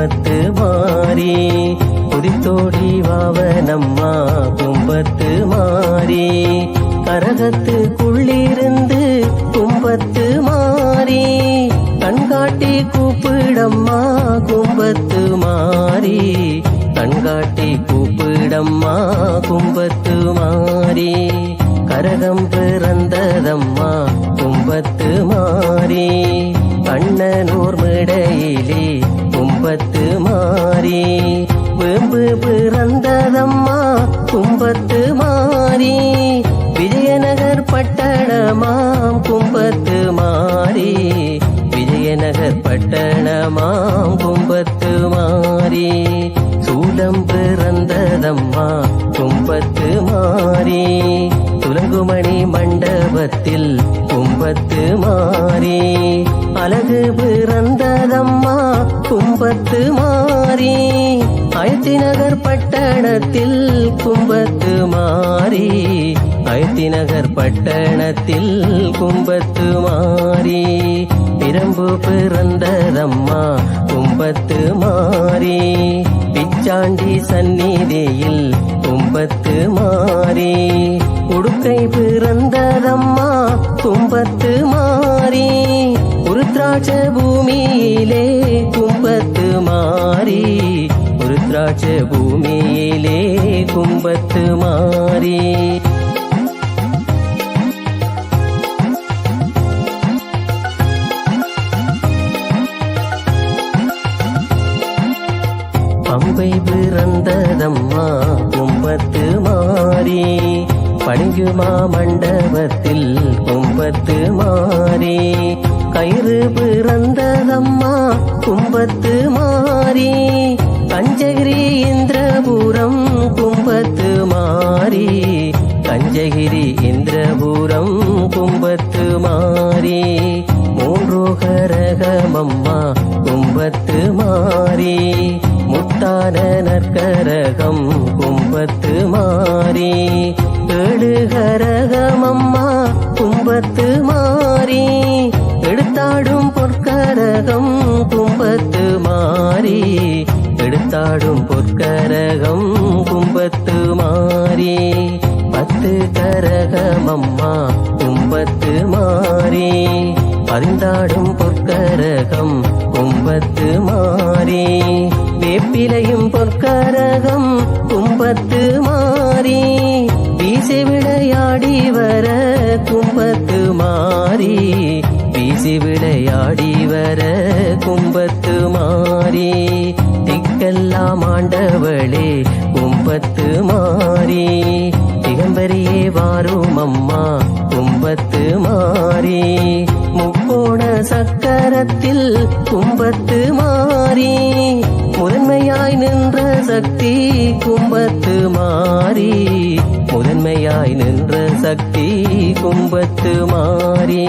கும்பத்து மாறி குடித்தோடி வாவ நம்மா கும்பத்து மாறி. கரகத்து குள்ளிருந்து கும்பத்து மாறி கண்காட்டி கூப்பிடம்மா கும்பத்து மாறி. கண்காட்டி கூப்பிடம்மா கும்பத்து மாறி. கரகம் பிறந்ததம்மா கும்பத்து மாறி. கண்ணனூர் மிடையிலே கும்பத்து மாறி வேம்பு பிறந்ததம்மா கும்பத்து மாறி விஜயநகர் பட்டணமாம் கும்பத்து மாறி விஜயநகர் பட்டணமாம் கும்பத்து மாறி. சூலம் பிறந்ததம்மா. கும்பத்து மாறி துலங்குமணி மண்டபத்தில் கும்பத்து மாறி. அழகு பிறந்ததம்மா கும்பத்து மாறி. ஐத்தி நகர் பட்டணத்தில் கும்பத்து மாறி. ஐத்தி நகர் பட்டணத்தில் கும்பத்து மாறி. பிரம்பு பிறந்ததம்மா கும்பத்து மாறி. சாண்டி சந்நிதியில் கும்பத்து மாறி உடுக்கை பிறந்ததம்மா கும்பத்து மாறி உருத்ராட்ச பூமியிலே கும்பத்து மாறி உருத்ராட்ச பூமியிலே கும்பத்து மாறி. பணிங்குமா மண்டபத்தில்? கும்பத்து மாறி. கயிறு பிறந்ததம்மா கும்பத்து மாறி. கஞ்சகிரி இந்திரபுரம் கும்பத்து மாறி. கஞ்சகிரி இந்திரபுரம் கும்பத்து மாறி. மூன்று கரகமம்மா கும்பத்து மாறி. முத்தான நற்கரகம் கும்பத்து மாறி. ஏழு கரகமம்மா கும்பத்து மாறி. எடுத்தாடும் பொற்கரகம் கும்பத்து மாறி. எடுத்தாடும் பொற்கரகம் கும்பத்து மாறி. பத்து கரகமம்மா கும்பத்து மாறி. பதிந்தாடும் பொற்கரகம் கும்பத்து மாறி. வேப்பிலை வீசி விளையாடி வர கும்பத்து மாறி திக்கெல்லாம் ஆண்டவளே கும்பத்து மாறி. திகம்பரியே வாரும் அம்மா கும்பத்து மாறி. முக்கோண சக்கரத்தில் கும்பத்து மாறி. முதன்மையாய் நின்ற சக்தி கும்பத்து மாறி. முதன்மையாய் நின்ற சக்தி கும்பத்து மாறி.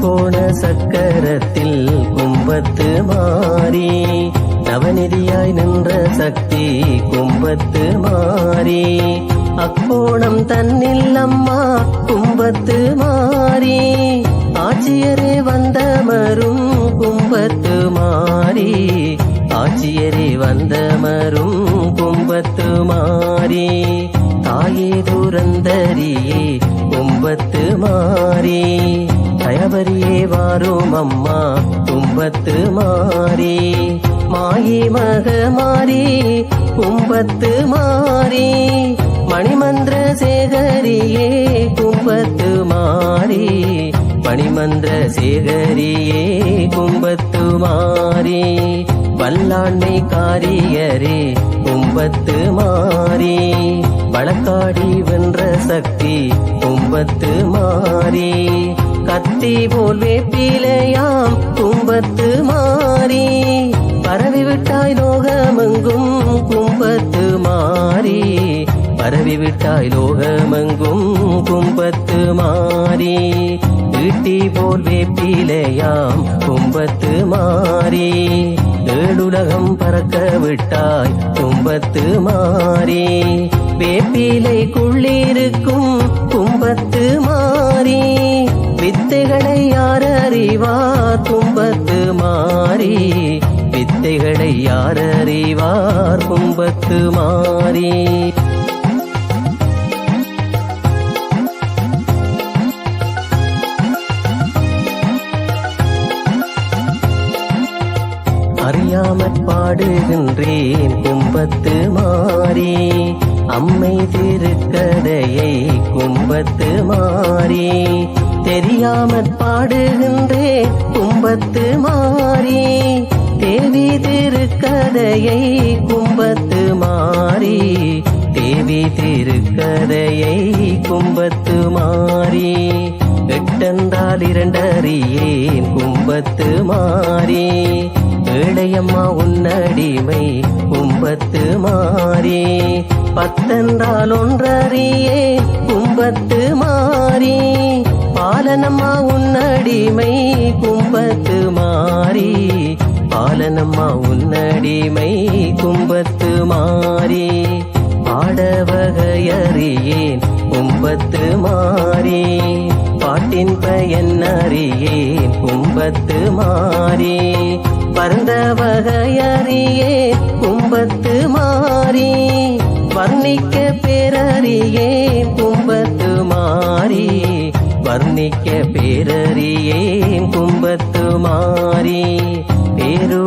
நற்கோண சக்கரத்தில் கும்பத்து மாறி நவநிதியாய் நின்ற சக்தி கும்பத்து மாறி அக்கோணம் தன்னில் அம்மா கும்பத்து மாறி ஆட்சியரே வந்தமரும் கும்ப மாறும் அம்மா கும்பத்து மாறி மாயி மக மாறி கும்பத்து மாறி மணிமந்திர சேகரியே கும்பத்து மாறி மணிமந்திர சேகரியே கும்பத்து மாறி வல்லாண்மை காரியரே கும்பத்து மாறி வழக்காடி வென்ற சக்தி கும்பத்து மாறி கத்தி போல் வேப்பிலையாம் கும்பத்து மாறி. பரவிவிட்டாய் லோகமெங்கும் கும்பத்து மாறி. பரவிவிட்டாய் லோகமெங்கும் கும்பத்து மாறி. ஈட்டி போல் வேப்பிலையாம் கும்பத்து மாறி. ஏழுல பறக்க விட்டாய் கும்பத்து மாறி. வேப்பிலை குள்ளிருக்கும் கும்பத்து மாறி. அறிவார் கும்பத்து மாறி வித்தைகளை யார் அறிவார் கும்பத்து மாறி. அறியாமற் பாடுகின்றேன் கும்பத்து மாறி. அம்மை திருக்கதையை கும்பத்து மாறி தெரியாமற் பாடுகின்றே கும்பத்து மாறி தேவி திருக்கதையை கும்பத்து மாறி தேவி திருக்கதையை கும்பத்து மாறி எட்டென்றால் இரண்டறியேன் கும்பத்து மாறி. ஏழையம்மா உன்னடிமை கும்பத்து மாறி? பத்தென்றால் ஒன்றறியே கும்பத்து மாறி. பாலனம்மா உன்னடிமை கும்பத்து மாறி. பாலனம்மா உன்னடிமை கும்பத்து மாறி. பாடவகையறியேன் கும்பத்து மாறி. பாட்டின் பயன் அறியேன் கும்பத்து மாறி. பரந்த வகையறியே கும்பத்து மாறி. வர்ணிக்க பேரறியே கும்பத்து மாறி. வர்ணிக்க பேரறியே கும்பத்து மாறி.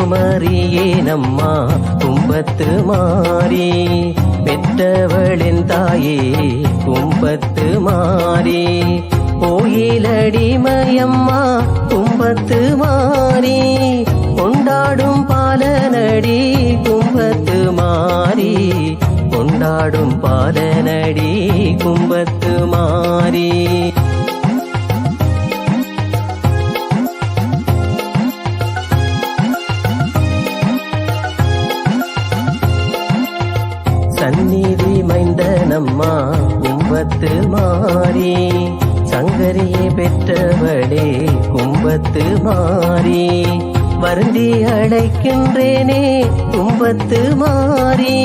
பேருமறியே நம்மா கும்பத்து மாறி. பெற்றவளின் தாயே கும்பத்து மாறி. கோயிலடிமயம்மா கும்பத்து மாறி. கொண்டாடும் பாலனடி கும்பத்து மாறி. கொண்டாடும் பாலனடி கும்பத்து மாறி. மனம்மா கும்பத்து மாறி சங்கரியை பெற்றவளே கும்பத்து மாறி. வருந்தி அழைக்கின்றேனே கும்பத்து மாறி.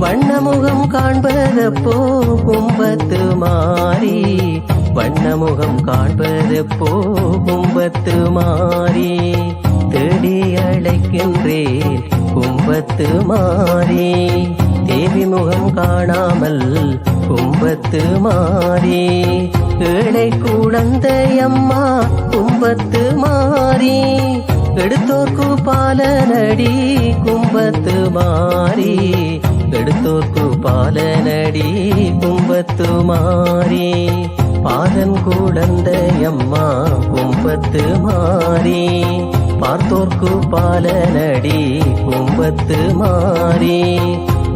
வண்ணமுகம் காண்பதப்போ கும்பத்து மாறி. வண்ணமுகம் காண்பதப்போ கும்பத்து மாறி. தேடி அழைக்கின்றேன் கும்பத்து மாறி. தேவி முகம் காணாமல் கும்பத்து மாறி ஏழை குழந்தையம்மா கும்பத்து மாறி எடுத்தோர்க்கு பாலனடி கும்பத்து மாறி எடுத்தோர்க்கு பாலனடி கும்பத்து மாறி பாதன் குழந்தையம்மா கும்பத்து மாறி பார்த்தோர்க்கு பாலனடி கும்பத்து மாறி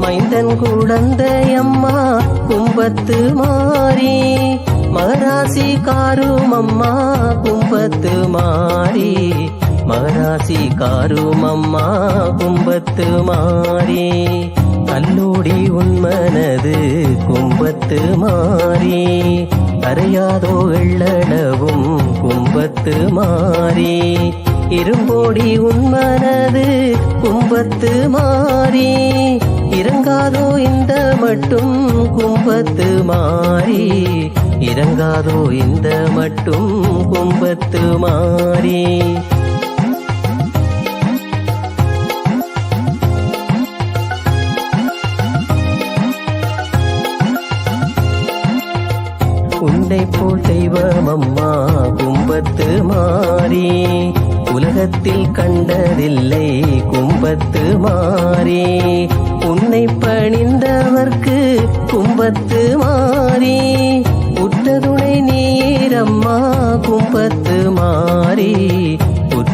மைந்தன் குழந்தையம்மா கும்பத்து மாறி. மகராசி காரும் அம்மா கும்பத்து மாறி. மகராசி காரும் அம்மா கும்பத்து மாறி. கல்லூடி உன்மனது கும்பத்து மாறி. அறையாதோ எள்ளளவும் கும்பத்து மாறி. இரும்போடி உன்மனது கும்பத்து மாறி. இறங்காதோ இந்த மட்டும் கும்பத்து மாறி. இறங்காதோ இந்த மட்டும் கும்பத்து மாறி. உன்னை போல் தெய்வமம்மா கும்பத்து மாறி. உலகத்தில் கண்டதில்லை கும்பத்து மாறி. உன்னை பணிந்தவர்க்கு கும்பத்து மாறி. உற்ற துணை நீரம்மா கும்பத்து மாறி.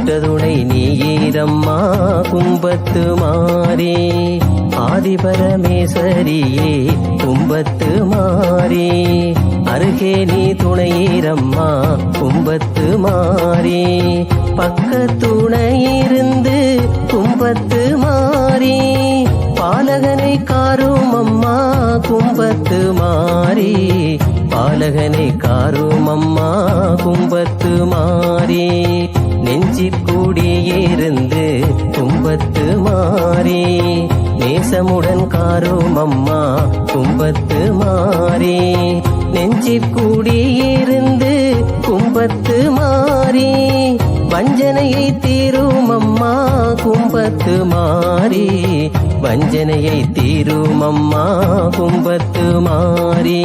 உற்ற துணை நீரம்மா கும்பத்து மாறி. ஆதிபரமேசரியே கும்பத்து மாறி. அருகே நீ துணையீரம்மா கும்பத்து மாறி. பக்க துணையிருந்து கும்பத்து மாறி. பாலகனை காரும் அம்மா கும்பத்து மாறி. பாலகனை காரும் அம்மா கும்பத்து மாறி. நெஞ்சிற்கூடியிருந்து கும்பத்து மாறி நேசமுடன் காரும் அம்மா கும்பத்து மாறி. நெஞ்சிற்கூடியிருந்து கும்பத்து மாறி வஞ்சனையை தீரும் அம்மா கும்பத்து மாறி. வஞ்சனையை தீரும் அம்மா கும்பத்து மாறி.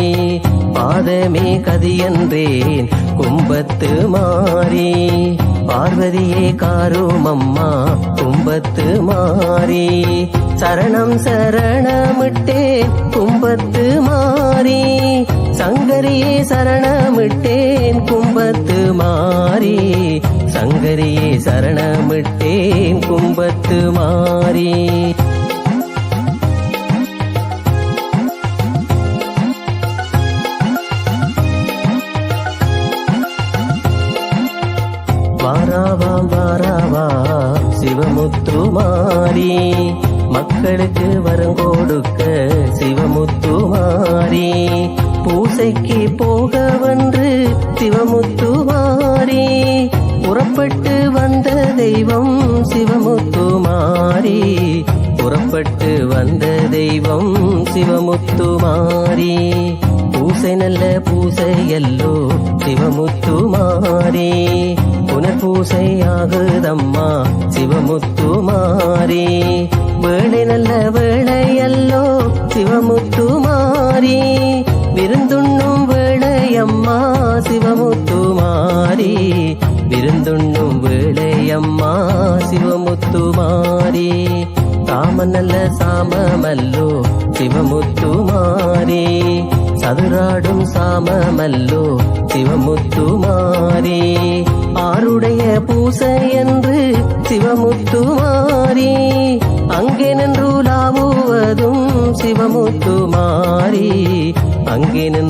பாதமே கதியன்றேன் கும்பத்து மாறி. பார்வதியே காரும் அம்மா கும்பத்து மாறி. சரணம் சரணமிட்டே கும்பத்து மாறி. சங்கரியே சரணமிட்டேன் கும்பத்து மாறி. சங்கரியே சரணமிட்டேன் கும்பத்து மாறி. வாராவாம் வாராவா சிவமுத்து மாறி மக்களுக்கு வரங்கோடுக்க சிவமுத்து மாறி பூசைக்கு போக வந்து சிவமுத்து மாறி புறப்பட்டு வந்த தெய்வம் சிவமுத்து மாறி புறப்பட்டு வந்த தெய்வம் சிவமுத்து மாறி பூசை நல்ல பூசையல்லோ சிவமுத்து மாறி பூசையாகுதம்மா ஆகுதம்மா சிவமுத்து மாறி வேளை நல்ல வேளையல்லோ சிவமுத்து மாறி விருந்துண்ணும் வேளையம்மா சிவமுத்து மாறி விருந்துண்ணும் வேளையம்மா சிவமுத்து மாறி சாம நல்ல சாமமல்லோ சிவமுத்து மாறி சதுராடும் சாமமல்லோ சிவமுத்து மாறி. ஆருடைய பூசை என்று சிவமுத்து மாறி. அங்கே நின்று லாவுவதும் சிவமுத்து மாறி. அங்கே நின்று